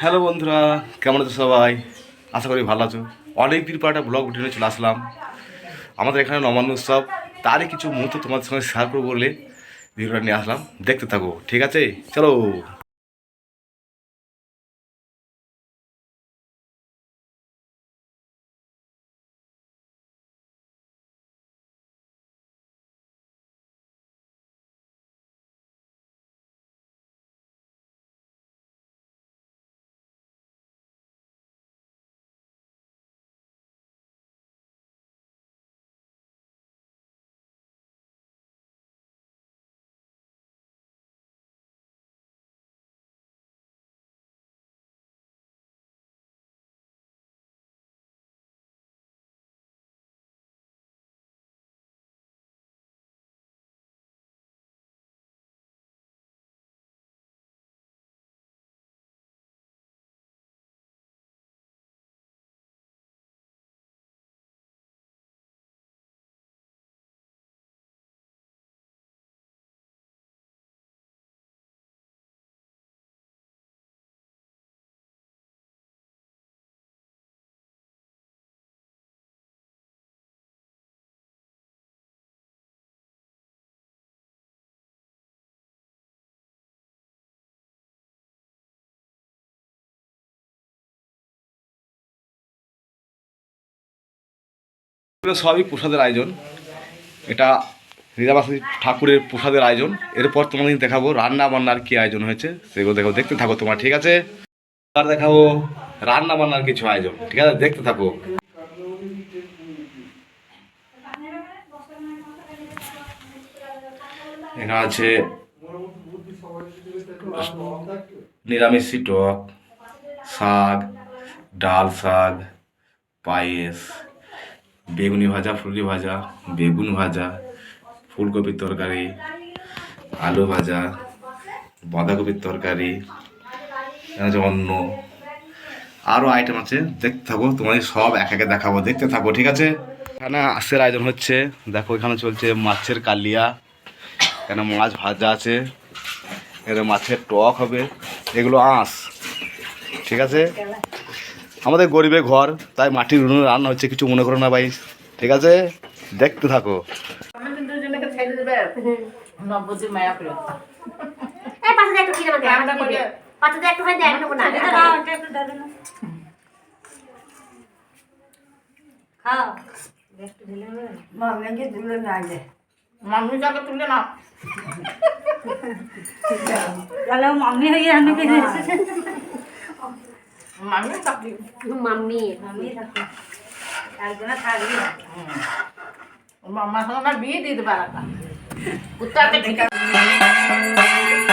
Hello বন্ধুরা, কেমন আছো সবাই? আশা করি ভালো আছো। অনেক দিন পর একটা ব্লগ উঠে চলে আসলাম। আমাদের এখানে নবান্ন উৎসব। তারই কিছু মুহূর্ত তোমাদের সঙ্গে শেয়ার করব বলে ভিডিওটা নিয়ে আসলাম। দেখতে থাকো, ঠিক আছে? চলো। সবই প্রসাদের আয়োজন। এটা নিরাবাসী ঠাকুরের প্রসাদের আয়োজন। এরপর তোমাদের দেখাবো রান্না বান্নার কি আয়োজন হয়েছে, সেগুলো দেখো, দেখতে থাকো তোমার, ঠিক আছে? আর দেখাবো রান্না বান্নার কিছু আয়োজন, ঠিক আছে? দেখতে থাকো। এখানে আছে নিরামিষি টক শাক, ডাল শাক, পায়েস বেগুনি ভাজা ফুলি ভাজা, বেগুন ভাজা, ফুলকপির তরকারি, আলু ভাজা, বাঁধাকপির তরকারি আছে অন্ন। আরও আইটেম আছে, দেখতে থাকো, তোমাদের সব এক একে দেখাবো, দেখতে থাকো, ঠিক আছে? এখানে আঁশের আয়োজন হচ্ছে, দেখো এখানে চলছে মাছের কালিয়া, এখানে মাছ ভাজা আছে, এখানে মাছের টক হবে, এগুলো আঁশ, ঠিক আছে? আমাদের গরিবের ঘর, তাই মাটির উনুনে রান্না হচ্ছে, কিছু মনে করো না ভাই। ঠিক আছে? দেখতে থাকো। একটু হয়। তুলে আমি কে মাম্মি চাকরি মাম্মি মাম্মি থাকো একজন থাকবি মামার সঙ্গে বিয়ে দিয়ে দেবে আর উত্তরকে ঠিক আছে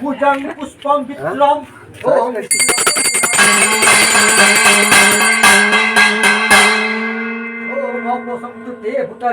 পূজাং পুষ্পম বিক্রম ওম ওম অপসংযুক্তে ভূতা